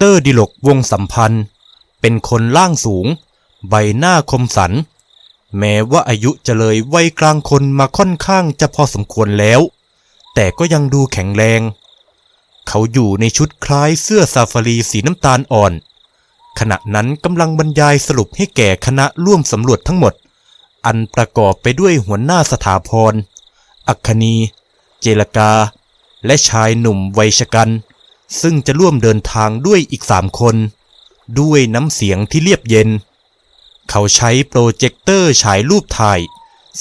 เตอร์ดิลกวงสัมพันธ์ เป็นคนล่างสูง ใบหน้าคมสัน แม้ว่าอายุจะเลยวัยกลางคนมาค่อนข้างจะพอสมควรแล้ว แต่ก็ยังดูแข็งแรง เขาอยู่ในชุดคล้ายเสื้อซาฟารีสีน้ำตาลอ่อน ขณะนั้นกำลังบรรยายสรุปให้แก่คณะร่วมสำรวจทั้งหมด อันประกอบไปด้วยหัวหน้าสถาพร อัคคณีเจรกา และชายหนุ่มวัยชกัน ซึ่งจะร่วมเดินทางด้วยอีกสามคน ด้วยน้ำเสียงที่เรียบเย็น เขาใช้โปรเจคเตอร์ฉายรูปถ่าย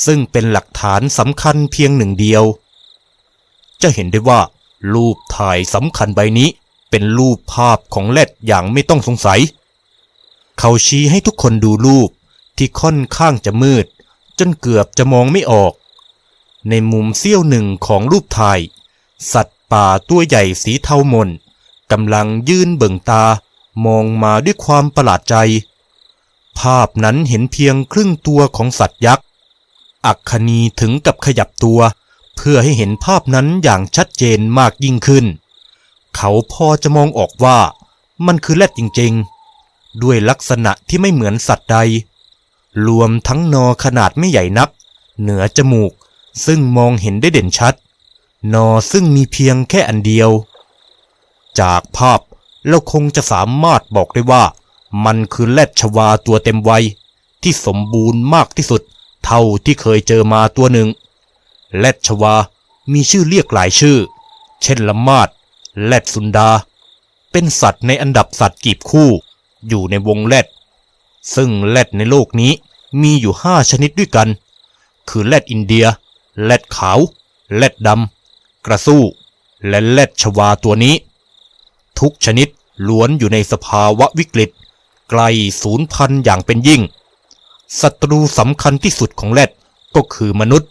ซึ่งเป็นหลักฐานสำคัญเพียงหนึ่งเดียว จะเห็นได้ว่า รูปถ่ายสำคัญใบนี้ เป็นรูปภาพของแรดอย่างไม่ต้องสงสัย เขาชี้ให้ทุกคนดูรูปที่ค่อนข้างจะมืด จนเกือบจะมองไม่ออก ในมุมเสี้ยวหนึ่งของรูปถ่าย สัตว์ ป่าตัวใหญ่สีเทามนกำลังยืนเบิ่งตามองมาด้วยความประหลาดใจ ภาพนั้นเห็นเพียงครึ่งตัวของสัตว์ยักษ์ อักคณีถึงกับขยับตัว เพื่อให้เห็นภาพนั้นอย่างชัดเจนมากยิ่งขึ้น เขาพอจะมองออกว่ามันคือแรดจริงๆ ด้วยลักษณะที่ไม่เหมือนสัตว์ใด รวมทั้งนอขนาดไม่ใหญ่นัก เหนือจมูกซึ่งมองเห็นได้เด่นชัด นอซึ่งมีเพียงแค่อันเดียว จากภาพเราคงจะสามารถบอกได้ว่า มันคือแรดชวาตัวเต็มวัย ที่สมบูรณ์มากที่สุด เท่าที่เคยเจอมาตัวหนึ่งแรดชวา มีชื่อเรียกหลายชื่อ เช่นละมาดแรดสุนดา เป็นสัตว์ในอันดับสัตว์กีบคู่ อยู่ในวงแรดซึ่งแรดในโลกนี้มีอยู่ห้าชนิดด้วยกัน คือแรดอินเดียแรดขาวแรดดำ กระสู้ และแรดชวาตัวนี้ ทุกชนิดล้วนอยู่ในสภาวะวิกฤตใกล้ศูนย์พันอย่างเป็นยิ่ง ศัตรูสำคัญที่สุดของแรดก็คือมนุษย์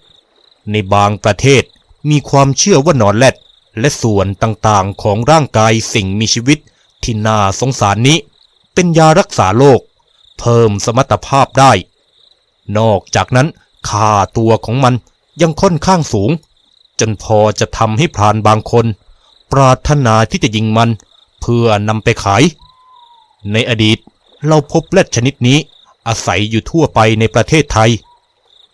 ในบางประเทศมีความเชื่อว่านอนแรดและส่วนต่างๆของร่างกายสิ่งมีชีวิตที่น่าสงสารนี้ เป็นยารักษาโรคเพิ่มสมรรถภาพได้ นอกจากนั้นค่าตัวของมันยังค่อนข้างสูง จนพอจะทำให้พรานบางคน ปรารถนาที่จะยิงมันเพื่อนำไปขาย ในอดีตเราพบแรดชนิดนี้อาศัยอยู่ทั่วไปในประเทศไทย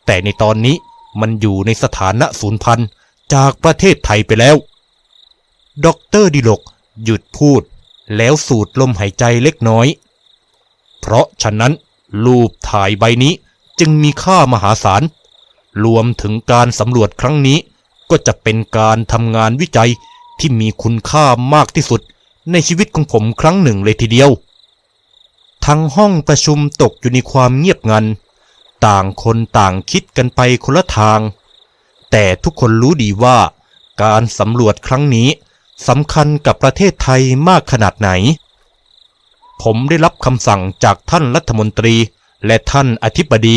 แต่ในตอนนี้มันอยู่ในสถานะสูญพันธุ์จากประเทศไทยไปแล้วด็อกเตอร์ดิลกหยุดพูดแล้วสูดลมหายใจเล็กน้อย เพราะฉะนั้นรูปถ่ายใบนี้จึงมีค่ามหาศาล รวมถึงการสำรวจครั้งนี้ ก็จะเป็นการทำงานวิจัยที่มีคุณค่ามากที่สุดในชีวิตของผมครั้งหนึ่งเลยทีเดียว ทั้งห้องประชุมตกอยู่ในความเงียบงัน ต่างคนต่างคิดกันไปคนละทาง แต่ทุกคนรู้ดีว่า การสำรวจครั้งนี้สำคัญกับประเทศไทยมากขนาดไหน ผมได้รับคำสั่งจากท่านรัฐมนตรีและท่านอธิบดี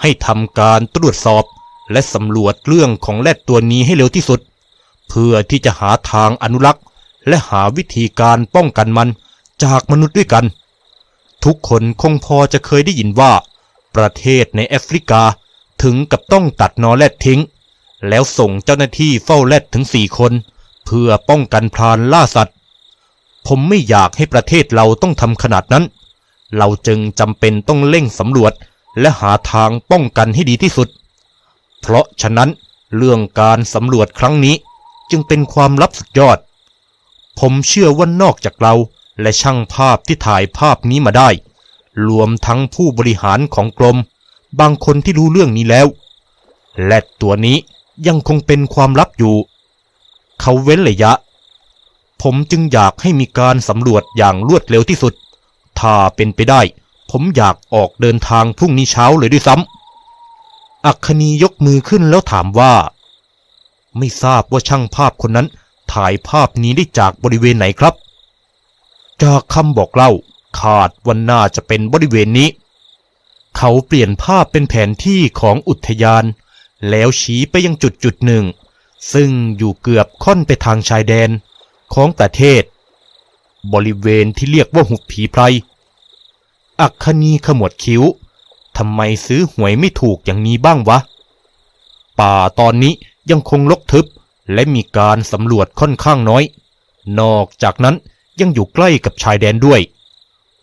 ให้ทำการตรวจสอบ และสำรวจเรื่องของแรดตัวนี้ให้เร็วที่สุด เพื่อที่จะหาทางอนุรักษ์ และหาวิธีการป้องกันมันจากมนุษย์ด้วยกัน ทุกคนคงพอจะเคยได้ยินว่า ประเทศในแอฟริกาถึงกับต้องตัดนอแรดทิ้ง แล้วส่งเจ้าหน้าที่เฝ้าแรดถึงสี่คน เพื่อป้องกันพรานล่าสัตว์ ผมไม่อยากให้ประเทศเราต้องทำขนาดนั้น เราจึงจำเป็นต้องเร่งสำรวจและหาทางป้องกันให้ดีที่สุด เพราะฉะนั้นเรื่องการสำรวจครั้งนี้จึงเป็นความลับสุดยอด ผมเชื่อว่านอกจากเราและช่างภาพที่ถ่ายภาพนี้มาได้ รวมทั้งผู้บริหารของกรม บางคนที่รู้เรื่องนี้แล้ว และตัวนี้ยังคงเป็นความลับอยู่ เขาเว้นระยะ ผมจึงอยากให้มีการสำรวจอย่างรวดเร็วที่สุด ถ้าเป็นไปได้ ผมอยากออกเดินทางพรุ่งนี้เช้าเลยด้วยซ้ำ อัคคณียกมือขึ้นแล้วถามว่า ไม่ทราบว่าช่างภาพคนนั้นถ่ายภาพนี้ได้จากบริเวณไหนครับ จากคำบอกเล่าคาดวันน่าจะเป็นบริเวณนี้ เขาเปลี่ยนภาพเป็นแผนที่ของอุทยาน แล้วชี้ไปยังจุดจุดหนึ่ง ซึ่งอยู่เกือบค่อนไปทางชายแดนของประเทศ บริเวณที่เรียกว่าหุบผีไพรอัคคณีขมวดคิ้ว ทำไมซื้อหวยไม่ถูกอย่างนี้บ้างวะ ป่าตอนนี้ยังคงรกทึบและมีการสำรวจค่อนข้างน้อย นอกจากนั้นยังอยู่ใกล้กับชายแดนด้วย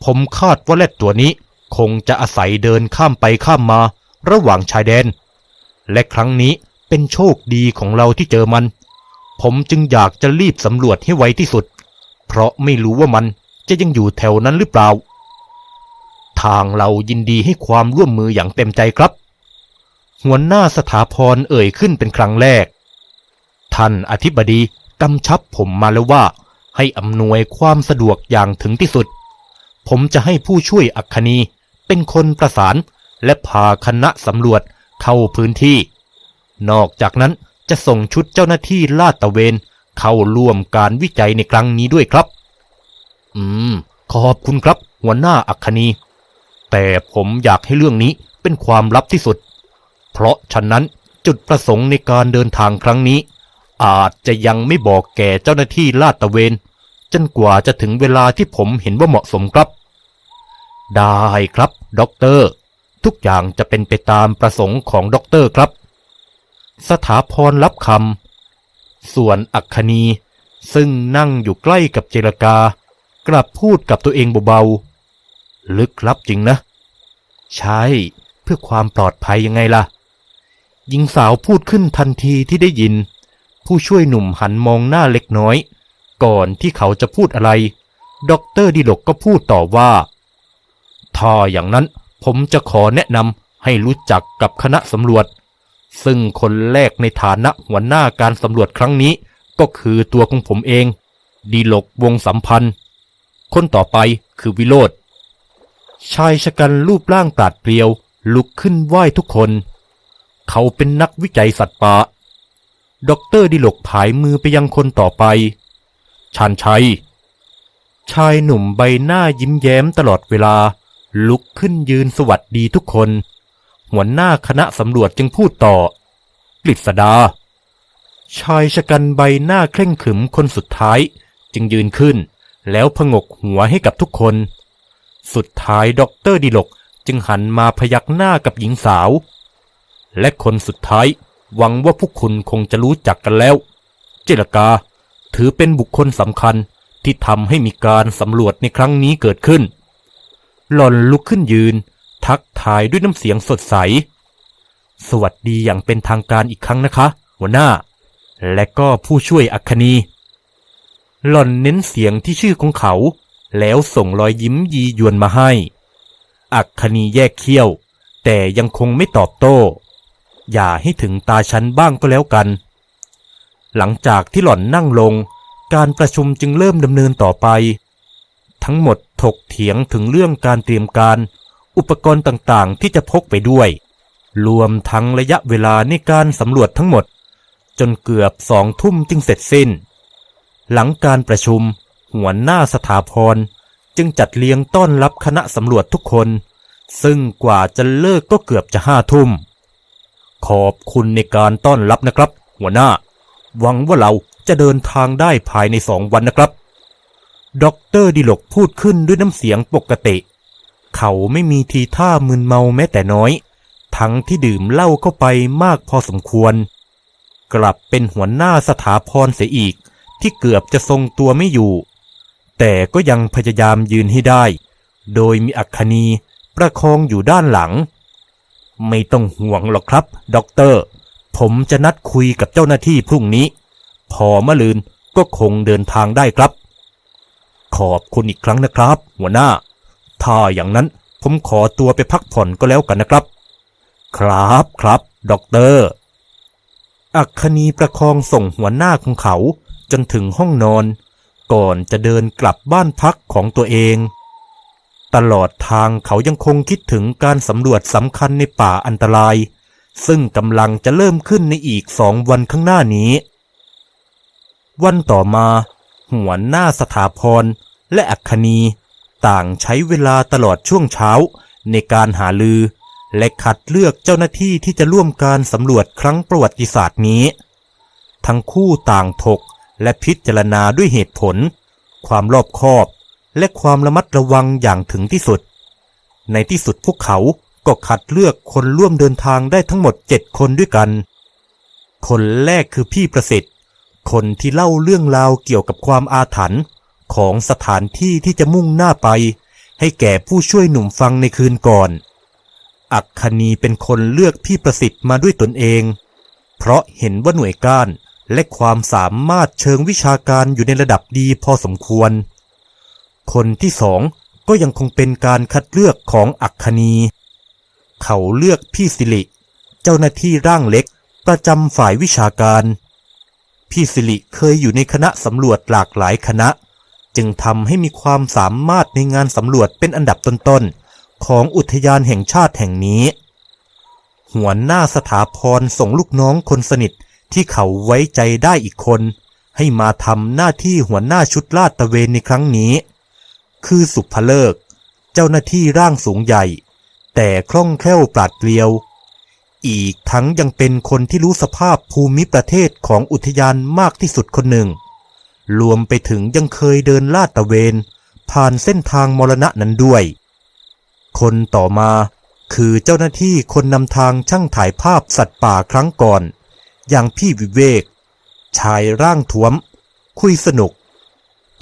ผมคาดว่าแรดตัวนี้คงจะอาศัยเดินข้ามไปข้ามมาระหว่างชายแดน และครั้งนี้เป็นโชคดีของเราที่เจอมัน ผมจึงอยากจะรีบสำรวจให้ไวที่สุด เพราะไม่รู้ว่ามันจะยังอยู่แถวนั้นหรือเปล่า ทางเรายินดีให้ความร่วมมืออย่างเต็มใจครับ หัวหน้าสถาพรเอ่ยขึ้นเป็นครั้งแรก ท่านอธิบดีกำชับผมมาแล้วว่า ให้อำนวยความสะดวกอย่างถึงที่สุด ผมจะให้ผู้ช่วยอัคคณีเป็นคนประสานและพาคณะสำรวจเข้าพื้นที่ นอกจากนั้นจะส่งชุดเจ้าหน้าที่ลาดตระเวนเข้าร่วมการวิจัยในครั้งนี้ด้วยครับ อืม ขอบคุณครับ หัวหน้าอัคคณี แต่ผมอยากให้เรื่องนี้เป็นความลับที่สุด เพราะฉะนั้นจุดประสงค์ในการเดินทางครั้งนี้ อาจจะยังไม่บอกแก่เจ้าหน้าที่ลาดตระเวน จนกว่าจะถึงเวลาที่ผมเห็นว่าเหมาะสมครับ ได้ครับด็อกเตอร์ ทุกอย่างจะเป็นไปตามประสงค์ของด็อกเตอร์ครับ สถาพรรับคำส่วนอัคคณีซึ่งนั่งอยู่ใกล้กับเจรกากลับพูดกับตัวเองเบาๆ ลึกลับจริงนะ ใช่เพื่อความปลอดภัยยังไงล่ะ หญิงสาวพูดขึ้นทันทีที่ได้ยิน ผู้ช่วยหนุ่มหันมองหน้าเล็กน้อย ก่อนที่เขาจะพูดอะไรด็อกเตอร์ดิลกก็พูดต่อว่า ถ้าอย่างนั้นผมจะขอแนะนำให้รู้จักกับคณะสำรวจ ซึ่งคนแรกในฐานะหัวหน้าการสำรวจครั้งนี้ ก็คือตัวของผมเองดีลกวงสัมพันธ์ คนต่อไปคือวิโรธ ชายชะกันรูปร่างปราดเปรียว ลุกขึ้นไหว้ทุกคน เขาเป็นนักวิจัยสัตว์ป่าด็อกเตอร์ดิลกผายมือไปยังคนต่อไป ชานชัย ชายหนุ่มใบหน้ายิ้มแย้มตลอดเวลา ลุกขึ้นยืนสวัสดีทุกคน หัวหน้าคณะสำรวจจึงพูดต่อกฤษดา ชายชะกันใบหน้าเคร่งขึมคนสุดท้าย จึงยืนขึ้น แล้วพงกหัวให้กับทุกคน สุดท้ายด็อกเตอร์ดิลกจึงหันมาพยักหน้ากับหญิงสาว และคนสุดท้ายหวังว่าพวกคุณคงจะรู้จักกันแล้ว เจรกา ถือเป็นบุคคลสำคัญที่ทำให้มีการสำรวจในครั้งนี้เกิดขึ้น หล่อนลุกขึ้นยืน ทักทายด้วยน้ำเสียงสดใส สวัสดีอย่างเป็นทางการอีกครั้งนะคะ หัวหน้า และก็ผู้ช่วยอัคคณีหล่อนเน้นเสียงที่ชื่อของเขา แล้วส่งรอยยิ้มยียวนมาให้ อัคคณีแยกเขี้ยว แต่ยังคงไม่ตอบโต้ อย่าให้ถึงตาฉันบ้างก็แล้วกัน หลังจากที่หล่อนนั่งลง การประชุมจึงเริ่มดำเนินต่อไป ทั้งหมดถกเถียงถึงเรื่องการเตรียมการ อุปกรณ์ต่างๆ ที่จะพกไปด้วย รวมทั้งระยะเวลาในการสำรวจทั้งหมด จนเกือบสองทุ่มจึงเสร็จสิ้น หลังการประชุม หัวหน้าสถาพร จึงจัดเลี้ยงต้อนรับคณะสำรวจทุกคน ซึ่งกว่าจะเลิกก็เกือบจะห้าทุ่ม ขอบคุณในการต้อนรับนะครับ หัวหน้า หวังว่าเราจะเดินทางได้ภายในสองวันนะครับด็อกเตอร์ดิลกพูดขึ้นด้วยน้ำเสียงปกติ เขาไม่มีทีท่ามึนเมาแม้แต่น้อย ทั้งที่ดื่มเหล้าเข้าไปมากพอสมควร กลับเป็นหัวหน้าสถาพรเสียอีกที่เกือบจะทรงตัวไม่อยู่ แต่ก็ยังพยายามยืนให้ได้ โดยมีอัคคณีประคองอยู่ด้านหลัง ไม่ต้องห่วงหรอกครับ ด็อกเตอร์ ผมจะนัดคุยกับเจ้าหน้าที่พรุ่งนี้ พอมะลืนก็คงเดินทางได้ครับ ขอบคุณอีกครั้งนะครับ หัวหน้า ถ้าอย่างนั้นผมขอตัวไปพักผ่อนก็แล้วกันนะครับ ครับครับด็อกเตอร์อัคคณีประคองส่งหัวหน้าของเขาจนถึงห้องนอน ก่อนจะเดินกลับบ้านพักของตัวเอง ตลอดทางเขายังคงคิดถึงการสำรวจสำคัญในป่าอันตราย ซึ่งกำลังจะเริ่มขึ้นในอีกสองวันข้างหน้านี้ วันต่อมาหัวหน้าสถาพรและอัคคณีต่างใช้เวลาตลอดช่วงเช้าในการหาลือ และคัดเลือกเจ้าหน้าที่ที่จะร่วมการสำรวจครั้งประวัติศาสตร์นี้ ทั้งคู่ต่างถก และพิจารณาด้วยเหตุผล ความรอบคอบ และความระมัดระวังอย่างถึงที่สุด ในที่สุดพวกเขาก็คัดเลือกคนร่วมเดินทางได้ทั้งหมดเจ็ดคนด้วยกัน คนแรกคือพี่ประสิทธิ์ คนที่เล่าเรื่องราวเกี่ยวกับความอาถรรพ์ของสถานที่ที่จะมุ่งหน้าไป ให้แก่ผู้ช่วยหนุ่มฟังในคืนก่อน อักคณีเป็นคนเลือกพี่ประสิทธิ์มาด้วยตนเอง เพราะเห็นว่าหน่วยก้าน และความสามารถเชิงวิชาการอยู่ในระดับดีพอสมควร คนที่สองก็ยังคงเป็นการคัดเลือกของอักคณี เขาเลือกพี่สิริ เจ้าหน้าที่ร่างเล็กประจำฝ่ายวิชาการ พี่สิริเคยอยู่ในคณะสำรวจหลากหลายคณะ จึงทำให้มีความสามารถในงานสำรวจเป็นอันดับต้นๆ ของอุทยานแห่งชาติแห่งนี้ หัวหน้าสถาพรส่งลูกน้องคนสนิท ที่เขาไว้ใจได้อีกคน ให้มาทำหน้าที่หัวหน้าชุดลาดตระเวนในครั้งนี้ คือสุภเลิก เจ้าหน้าที่ร่างสูงใหญ่ แต่คล่องแคล่วปราดเปรียว อีกทั้งยังเป็นคนที่รู้สภาพภูมิประเทศของอุทยานมากที่สุดคนหนึ่ง รวมไปถึงยังเคยเดินลาดตระเวน ผ่านเส้นทางมรณะนั้นด้วย คนต่อมาคือเจ้าหน้าที่คนนำทางช่างถ่ายภาพสัตว์ป่าครั้งก่อน อย่างพี่วิเวก ชายร่างท้วม คุยสนุก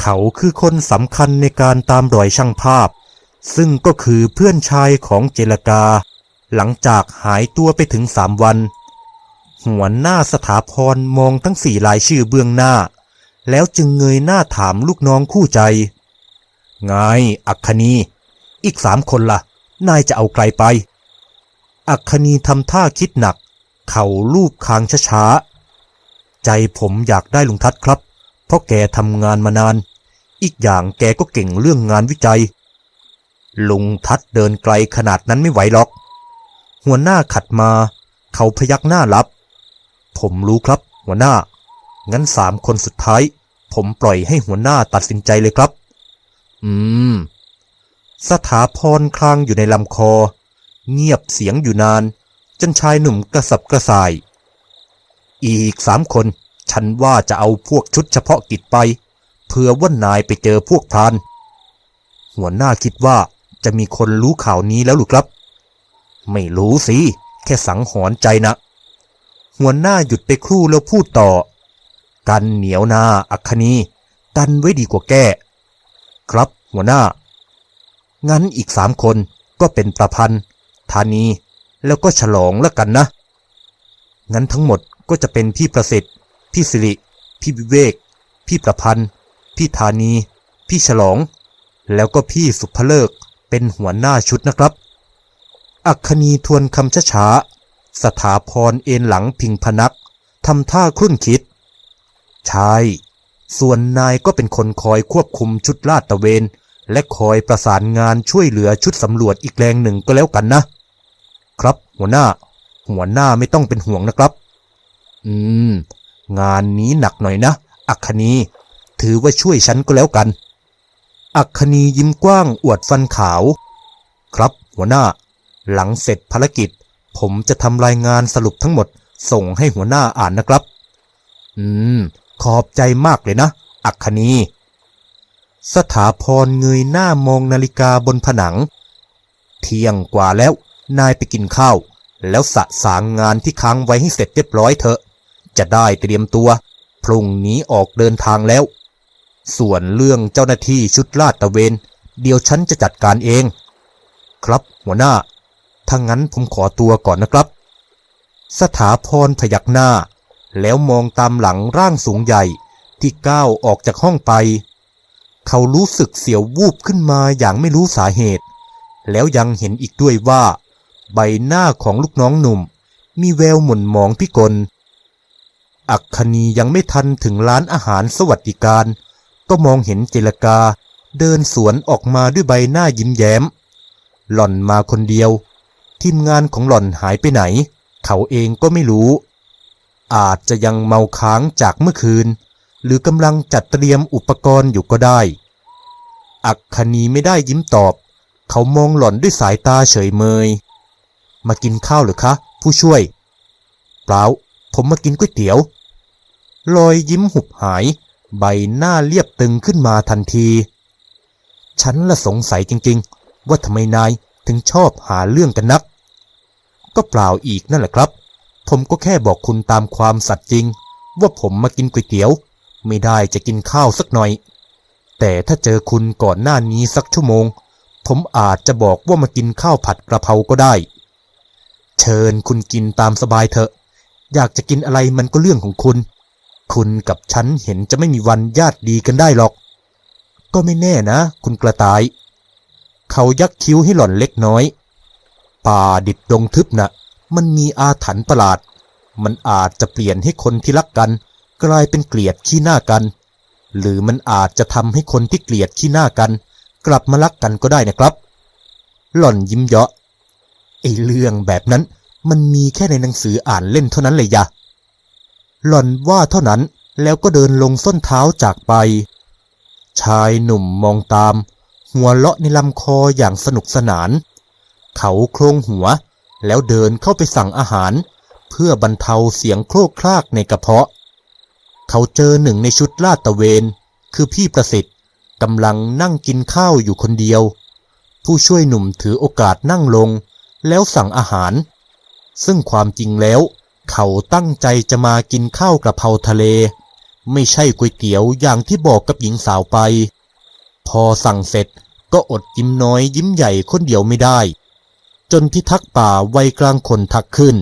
เขาคือคนสำคัญในการตามรอยช่างภาพ ซึ่งก็คือเพื่อนชายของเจรกา หลังจากหายตัวไปถึงสามวัน หัวหน้าสถาพรมองทั้งสี่รายชื่อเบื้องหน้า แล้วจึงเงยหน้าถามลูกน้องคู่ใจ ไงอัคคณี อีกสามคนละ่ะ นายจะเอาใครไปอัคคณีทำท่าคิดหนัก เขาลูบคางช้าๆ ใจผมอยากได้ลุงทัศครับ เพราะแกทำงานมานาน อีกอย่างแกก็เก่งเรื่องงานวิจัย ลุงทัศเดินไกลขนาดนั้นไม่ไหวหรอก หัวหน้าขัดมา เขาพยักหน้ารับ ผมรู้ครับ หัวหน้า งั้นสามคนสุดท้าย ผมปล่อยให้หัวหน้าตัดสินใจเลยครับ อืม สถาพรคลางอยู่ในลำคอ เงียบเสียงอยู่นาน จนชายหนุ่มกระสับกระส่าย อีกสามคน ฉันว่าจะเอาพวกชุดเฉพาะกิจไปเพื่อว่านายไปเจอพวกพราน หัวหน้าคิดว่าจะมีคนรู้ข่าวนี้แล้วหรือครับ ไม่รู้สิ แค่สังหรณ์ใจนะ หัวหน้าหยุดไปครู่แล้วพูดต่อ กันเหนียวนาอัคคณีกันไว้ดีกว่าแก้ ครับหัวหน้า งั้นอีกสามคนก็เป็นประพันธ์ธานี แล้วก็ฉลองแล้วกันนะ งั้นทั้งหมดก็จะเป็นพี่ประสิทธิ์ พี่สิริ พี่วิเวก พี่ประพันธ์ พี่ธานี พี่ฉลอง แล้วก็พี่สุภเลิกเป็นหัวหน้าชุดนะครับ อัคคณีทวนคำช้าๆสถาพรเอ็นหลังพิงพนักทำท่าครุ่นคิด ใช่ ส่วนนายก็เป็นคนคอยควบคุมชุดลาดตะเวน และคอยประสานงานช่วยเหลือชุดสำรวจอีกแรงหนึ่งก็แล้วกันนะ หัวหน้า หัวหน้าไม่ต้องเป็นห่วงนะครับ อืม งานนี้หนักหน่อยนะ อัคคณี ถือว่าช่วยฉันก็แล้วกัน อัคคณียิ้มกว้างอวดฟันขาว ครับ หัวหน้า หลังเสร็จภารกิจ ผมจะทำรายงานสรุปทั้งหมด ส่งให้หัวหน้าอ่านนะครับ อืม ขอบใจมากเลยนะ อัคคณี สถาพรเงยหน้ามองนาฬิกาบนผนัง เที่ยงกว่าแล้ว นายไปกินข้าว แล้วสะสางงานที่ค้างไว้ให้เสร็จเรียบร้อยเถอะ จะได้เตรียมตัวพรุ่งนี้ออกเดินทางแล้ว ส่วนเรื่องเจ้าหน้าที่ชุดลาดตระเวน เดี๋ยวฉันจะจัดการเอง ครับหัวหน้าถ้างั้นผมขอตัวก่อนนะครับ สถาพรพยักหน้า แล้วมองตามหลังร่างสูงใหญ่ที่ก้าวออกจากห้องไป เขารู้สึกเสียววูบขึ้นมาอย่างไม่รู้สาเหตุ แล้วยังเห็นอีกด้วยว่า ใบหน้าของลูกน้องหนุ่ม มีแววหม่นหมองพิกล อักคณียังไม่ทันถึงร้านอาหารสวัสดิการ ก็มองเห็นเจรกาเดินสวนออกมาด้วยใบหน้ายิ้มแย้ม หล่อนมาคนเดียว ทีมงานของหล่อนหายไปไหน เขาเองก็ไม่รู้ อาจจะยังเมาค้างจากเมื่อคืน หรือกำลังจัดเตรียมอุปกรณ์อยู่ก็ได้ อักคณีไม่ได้ยิ้มตอบ เขามองหล่อนด้วยสายตาเฉยเมย มากินข้าวหรือคะ ผู้ช่วย เปล่า ผมมากินก๋วยเตี๋ยวรอยยิ้มหุบหาย ใบหน้าเรียบตึงขึ้นมาทันที ฉันละสงสัยจริงๆ ว่าทำไมนายถึงชอบหาเรื่องกันนัก ก็เปล่าอีกนั่นแหละครับ ผมก็แค่บอกคุณตามความสัตย์จริง ว่าผมมากินก๋วยเตี๋ยว ไม่ได้จะกินข้าวสักหน่อย แต่ถ้าเจอคุณก่อนหน้านี้สักชั่วโมง ผมอาจจะบอกว่ามากินข้าวผัดกระเพราก็ได้ ชิญคุณกินตามสบายเถอะ อยากจะกินอะไรมันก็เรื่องของคุณ คุณกับฉันเห็นจะไม่มีวันญาติดีกันได้หรอก ก็ไม่แน่นะ คุณกระต่าย เขายักคิ้วให้หล่อนเล็กน้อย ป่าดิบดงทึบนะ่ะ มันมีอาถรรพ์ประหลาด มันอาจจะเปลี่ยนให้คนที่รักกัน กลายเป็นเกลียดขี้หน้ากัน หรือมันอาจจะทำให้คนที่เกลียดขี้หน้ากัน กลับมารักกันก็ได้นะครับ หล่อนยิ้มเยาะไอเรื่องแบบนั้น มันมีแค่ในหนังสืออ่านเล่นเท่านั้นเลยยะ หล่อนว่าเท่านั้นแล้วก็เดินลงส้นเท้าจากไป ชายหนุ่มมองตาม หัวเลาะในลำคออย่างสนุกสนาน เขาโครงหัว แล้วเดินเข้าไปสั่งอาหาร เพื่อบรรเทาเสียงโครกครากในกระเพาะ เขาเจอหนึ่งในชุดลาดตะเวน คือพี่ประสิทธิ์กำลังนั่งกินข้าวอยู่คนเดียว ผู้ช่วยหนุ่มถือโอกาสนั่งลง แล้วสั่งอาหาร ซึ่งความจริงแล้ว เขาตั้งใจจะมากินข้าวกระเพราทะเล ไม่ใช่ก๋วยเตี๋ยวอย่างที่บอกกับหญิงสาวไป พอสั่งเสร็จก็อดยิ้มน้อยยิ้มใหญ่คนเดียวไม่ได้ จนพิทักษ์ป่าวัยกลางคนทักขึ้น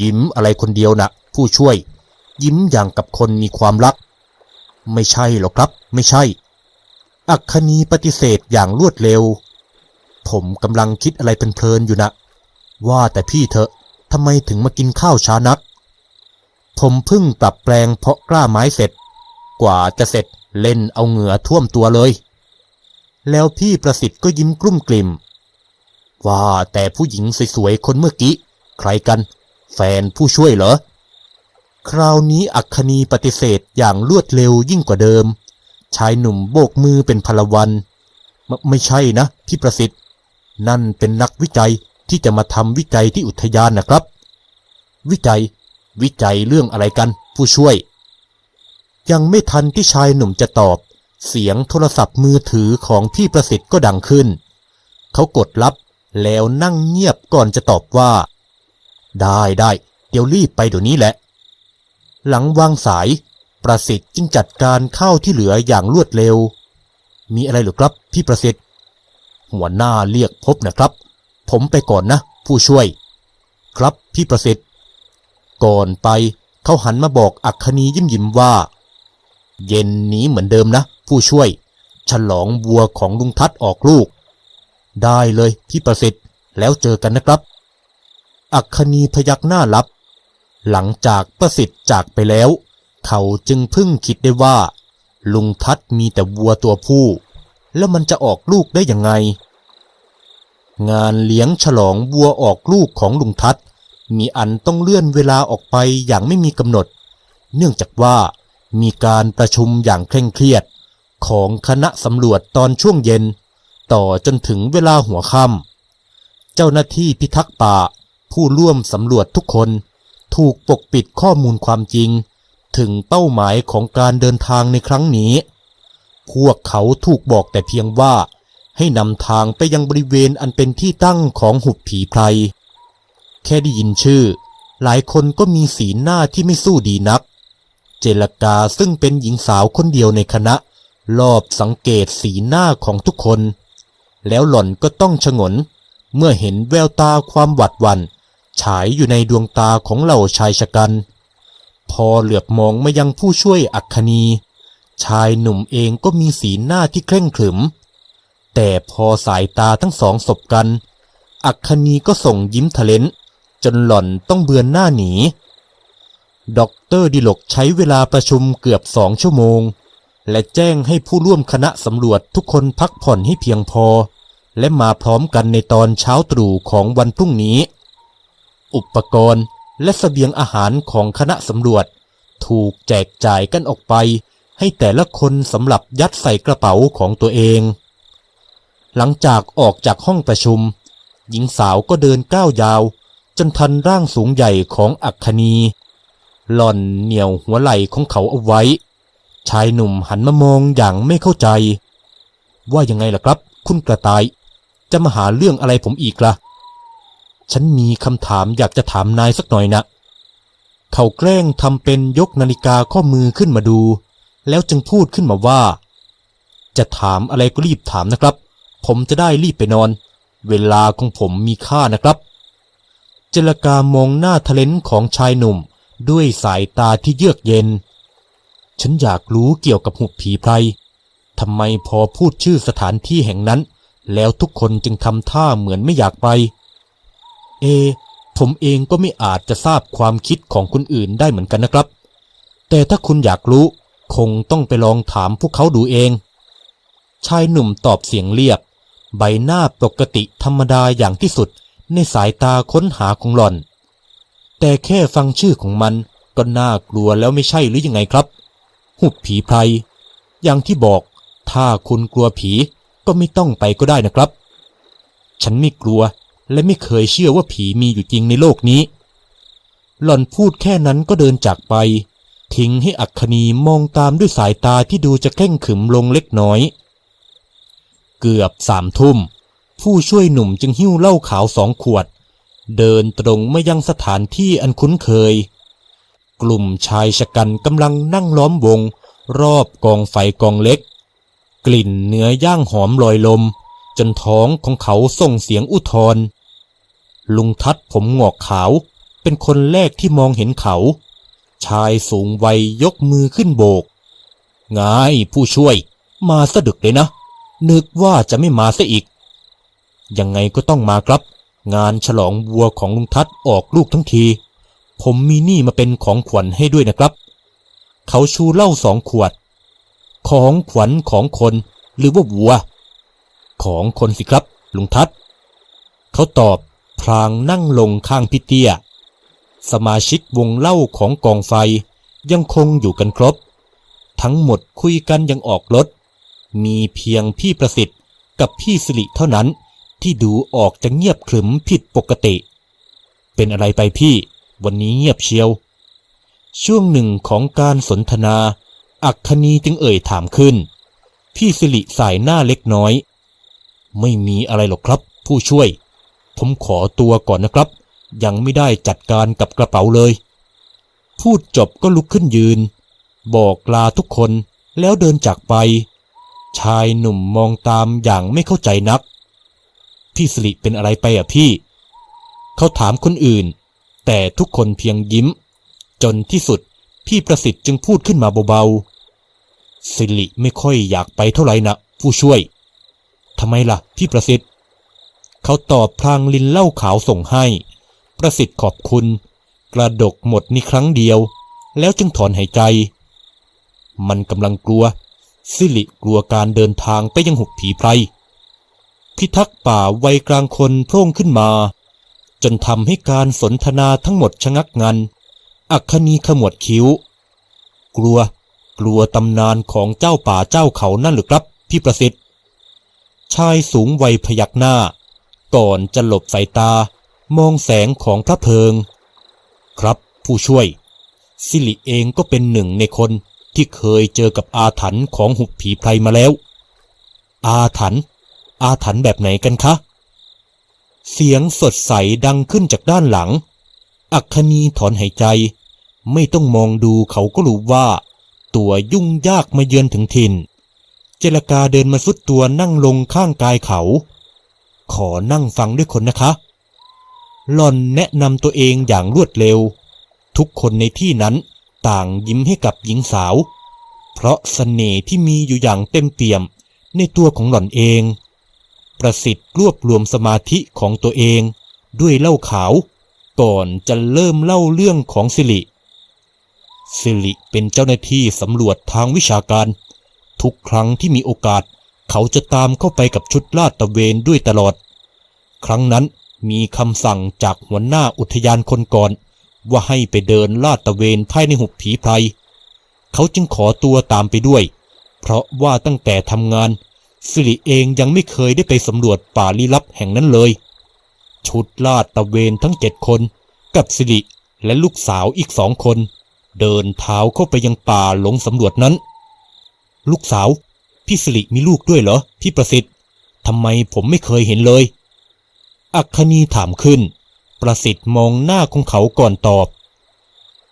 ยิ้มอะไรคนเดียวนะผู้ช่วย ยิ้มอย่างกับคนมีความรัก ไม่ใช่หรอกครับ ไม่ใช่ อัคคณีปฏิเสธอย่างรวดเร็ว ผมกำลังคิดอะไรเพลินๆอยู่นะ ว่าแต่พี่เถอะทำไมถึงมากินข้าวช้านัก ผมเพิ่งปรับแปลงเพาะกล้าไม้เสร็จ กว่าจะเสร็จเล่นเอาเหงื่อท่วมตัวเลย แล้วพี่ประสิทธิ์ก็ยิ้มกลุ้มกลิ่ม ว่าแต่ผู้หญิงสวยๆคนเมื่อกี้ ใครกัน แฟนผู้ช่วยเหรอ คราวนี้อัคคีปฏิเสธอย่างรวดเร็วยิ่งกว่าเดิม ชายหนุ่มโบกมือเป็นพลวัน ไม่ไม่ใช่นะ พี่ประสิทธิ์ นั่นเป็นนักวิจัย ที่จะมาทำวิจัยที่อุทยานนะครับ วิจัย วิจัยเรื่องอะไรกัน ผู้ช่วย ยังไม่ทันที่ชายหนุ่มจะตอบ เสียงโทรศัพท์มือถือของพี่ประสิทธิ์ก็ดังขึ้น เขากดรับแล้วนั่งเงียบก่อนจะตอบว่า ได้ได้เดี๋ยวรีบไปเดี๋ยวนี้แหละ หลังวางสายประสิทธิ์จึงจัดการข้าวที่เหลืออย่างรวดเร็ว มีอะไรหรือครับพี่ประสิทธิ์ หัวหน้าเรียกพบนะครับ ผมไปก่อนนะ ผู้ช่วย ครับพี่ประสิทธิ์ ก่อนไปเขาหันมาบอกอัคคณียิ้มยิ้มว่า เย็นนี้เหมือนเดิมนะ ผู้ช่วย ฉลองวัวของลุงทัดออกลูก ได้เลยพี่ประสิทธิ์แล้วเจอกันนะครับ อัคคณีพยักหน้ารับ หลังจากประสิทธิ์จากไปแล้ว เขาจึงพิ่งคิดได้ว่า ลุงทัดมีแต่วัวตัวผู้ แล้วมันจะออกลูกได้ยังไง งานเลี้ยงฉลองวัวออกลูกของลุงทัดมีอันต้องเลื่อนเวลาออกไปอย่างไม่มีกำหนด เนื่องจากว่ามีการประชุมอย่างเคร่งเครียด ของคณะสำรวจตอนช่วงเย็น ต่อจนถึงเวลาหัวค่ำเจ้าหน้าที่พิทักษ์ป่า ผู้ร่วมสำรวจทุกคน ถูกปกปิดข้อมูลความจริง ถึงเป้าหมายของการเดินทางในครั้งนี้ พวกเขาถูกบอกแต่เพียงว่า ให้นำทางไปยังบริเวณอันเป็นที่ตั้งของหุบผีไพร แค่ได้ยินชื่อ หลายคนก็มีสีหน้าที่ไม่สู้ดีนัก เจรกาซึ่งเป็นหญิงสาวคนเดียวในคณะ รอบสังเกตสีหน้าของทุกคน แล้วหล่อนก็ต้องชงน เมื่อเห็นแววตาความหวัดหวัน ฉายอยู่ในดวงตาของเหล่าชายชะกัน พอเหลือบมองมายังผู้ช่วยอัคคณี ชายหนุ่มเองก็มีสีหน้าที่เคร่งขรึม แต่พอสายตาทั้งสองสบกัน อัคคณีก็ส่งยิ้มทะเลนจนหล่อนต้องเบือนหน้าหนีด็อกเตอร์ดิลกใช้เวลาประชุมเกือบสองชั่วโมง และแจ้งให้ผู้ร่วมคณะสำรวจทุกคนพักผ่อนให้เพียงพอ และมาพร้อมกันในตอนเช้าตรู่ของวันพรุ่งนี้ อุปกรณ์และเสบียงอาหารของคณะสำรวจ ถูกแจกจ่ายกันออกไป ให้แต่ละคนสำหรับยัดใส่กระเป๋าของตัวเอง หลังจากออกจากห้องประชุม หญิงสาวก็เดินก้าวยาว จนทันร่างสูงใหญ่ของอัคคณีหล่อนเหนี่ยวหัวไหล่ของเขาเอาไว้ ชายหนุ่มหันมามองอย่างไม่เข้าใจ ว่ายังไงล่ะครับ คุณกระต่าย จะมาหาเรื่องอะไรผมอีกล่ะ ฉันมีคำถามอยากจะถามนายสักหน่อยนะเขาแกล้งทำเป็นยกนาฬิกาข้อมือขึ้นมาดู แล้วจึงพูดขึ้นมาว่า จะถามอะไรก็รีบถามนะครับ ผมจะได้รีบไปนอน เวลาของผมมีค่านะครับ เจรกามองหน้าทะเลนของชายหนุ่มด้วยสายตาที่เยือกเย็น ฉันอยากรู้เกี่ยวกับหุบผีไพรทำไมพอพูดชื่อสถานที่แห่งนั้น แล้วทุกคนจึงทำท่าเหมือนไม่อยากไป เอ ผมเองก็ไม่อาจจะทราบความคิดของคนอื่นได้เหมือนกันนะครับ แต่ถ้าคุณอยากรู้คงต้องไปลองถามพวกเขาดูเอง ชายหนุ่มตอบเสียงเรียบ ใบหน้าปกติธรรมดาอย่างที่สุดในสายตาค้นหาของหล่อน แต่แค่ฟังชื่อของมันก็น่ากลัวแล้วไม่ใช่หรือยังไงครับ หุบผีไพรอย่างที่บอก ถ้าคุณกลัวผีก็ไม่ต้องไปก็ได้นะครับ ฉันไม่กลัวและไม่เคยเชื่อว่าผีมีอยู่จริงในโลกนี้ หล่อนพูดแค่นั้นก็เดินจากไป ทิ้งให้อัคคณีมองตามด้วยสายตาที่ดูจะเคร่งขึมลงเล็กน้อย เกือบสามทุ่ม ผู้ช่วยหนุ่มจึงหิ้วเหล้าขาวสองขวด เดินตรงมายังสถานที่อันคุ้นเคย กลุ่มชายชะกันกำลังนั่งล้อมวง รอบกองไฟกองเล็ก กลิ่นเนื้อย่างหอมลอยลม จนท้องของเขาส่งเสียงอุทธรลุงทัดผมหงอกขาว เป็นคนแรกที่มองเห็นเขา ชายสูงวัยยกมือขึ้นโบกไงผู้ช่วย มาสะดึกเลยนะ นึกว่าจะไม่มาซะอีก ยังไงก็ต้องมาครับ งานฉลองวัวของลุงทัดออกลูกทั้งที ผมมีนี่มาเป็นของขวัญให้ด้วยนะครับ เขาชูเหล้าสองขวด ของขวัญของคนหรือว่าวัว ของคนสิครับ ลุงทัดเขาตอบพลางนั่งลงข้างพี่เตี้ย สมาชิกวงเล่าของกองไฟยังคงอยู่กันครบ ทั้งหมดคุยกันยังออกรถ มีเพียงพี่ประสิทธิ์กับพี่สิริเท่านั้นที่ดูออกจะเงียบขรึมผิดปกติ เป็นอะไรไปพี่ วันนี้เงียบเชียว ช่วงหนึ่งของการสนทนา อักคณีจึงเอ่ยถามขึ้น พี่สิริสายหน้าเล็กน้อย ไม่มีอะไรหรอกครับ ผู้ช่วย ผมขอตัวก่อนนะครับ ยังไม่ได้จัดการกับกระเป๋าเลย พูดจบก็ลุกขึ้นยืน บอกลาทุกคนแล้วเดินจากไป ชายหนุ่มมองตามอย่างไม่เข้าใจนัก พี่สิริเป็นอะไรไปอะพี่ เขาถามคนอื่น แต่ทุกคนเพียงยิ้ม จนที่สุดพี่ประสิทธิ์จึงพูดขึ้นมาเบาๆสิริไม่ค่อยอยากไปเท่าไหร่นะผู้ช่วยทำไมล่ะ พี่ประสิทธิ์ เขาตอบพลางลินเหล้าขาวส่งให้ ประสิทธิ์ขอบคุณ กระดกหมดนี่ครั้งเดียว แล้วจึงถอนหายใจ มันกำลังกลัว สิริกลัวการเดินทางไปยังหุบผีไพร พิทักษ์ป่าวัยกลางคนโพร่งขึ้นมา จนทำให้การสนทนาทั้งหมดชะงักงัน อัคคณีขมวดคิ้ว กลัว กลัวตำนานของเจ้าป่าเจ้าเขานั่นหรือครับ พี่ประสิทธิ์ ชายสูงวัยพยักหน้า ก่อนจะหลบสายตามองแสงของพระเพลิง ครับผู้ช่วย สิริเองก็เป็นหนึ่งในคน ที่เคยเจอกับอาถรรพ์ของหุบผีไพรมาแล้ว อาถรรพ์อาถรรพ์แบบไหนกันคะ เสียงสดใสดังขึ้นจากด้านหลัง อัคคณีถอนหายใจ ไม่ต้องมองดูเขาก็รู้ว่า ตัวยุ่งยากมาเยือนถึงถิ่น เจรกาเดินมาสุดตัวนั่งลงข้างกายเขา ขอนั่งฟังด้วยคนนะคะหล่อนแนะนำตัวเองอย่างรวดเร็ว ทุกคนในที่นั้น ต่างยิ้มให้กับหญิงสาว เพราะเสน่ห์ที่มีอยู่อย่างเต็มเปี่ยมในตัวของหล่อนเอง ประสิทธิ์รวบรวมสมาธิของตัวเอง ด้วยเหล้าขาว ก่อนจะเริ่มเล่าเรื่องของสิริสิริเป็นเจ้าหน้าที่สำรวจทางวิชาการ ทุกครั้งที่มีโอกาส เขาจะตามเข้าไปกับชุดลาดตะเวนด้วยตลอด ครั้งนั้นมีคำสั่งจากหัวหน้าอุทยานคนก่อน ว่าให้ไปเดินลาดตะเวนภายในหุบผีไพรเขาจึงขอตัวตามไปด้วย เพราะว่าตั้งแต่ทำงาน สิริเองยังไม่เคยได้ไปสำรวจป่าลี้ลับแห่งนั้นเลย ชุดลาดตะเวนทั้งเจ็ดคน กับสิริและลูกสาวอีกสองคน เดินเท้าเข้าไปยังป่าหลงสำรวจนั้น ลูกสาว พี่สิริมีลูกด้วยเหรอพี่ประสิทธิ์ทำไมผมไม่เคยเห็นเลย อัคคณีถามขึ้น ประสิทธิ์มองหน้าของเขาก่อนตอบ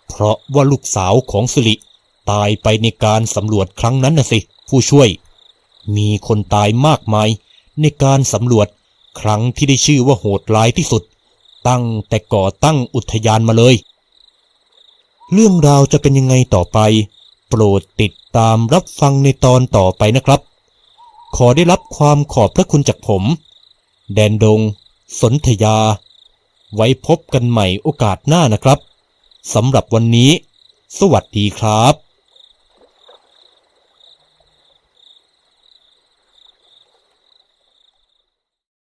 เพราะว่าลูกสาวของสิริตายไปในการสำรวจครั้งนั้นน่ะสิ ผู้ช่วย มีคนตายมากมาย ในการสำรวจครั้งที่ได้ชื่อว่าโหดร้ายที่สุด ตั้งแต่ก่อตั้งอุทยานมาเลย เรื่องราวจะเป็นยังไงต่อไป โปรดติดตามรับฟังในตอนต่อไปนะครับ ขอได้รับความขอบพระคุณจากผม แดนดง สนธยา ไว้พบกันใหม่โอกาสหน้านะครับสำหรับวันนี้ สวัสดีครับ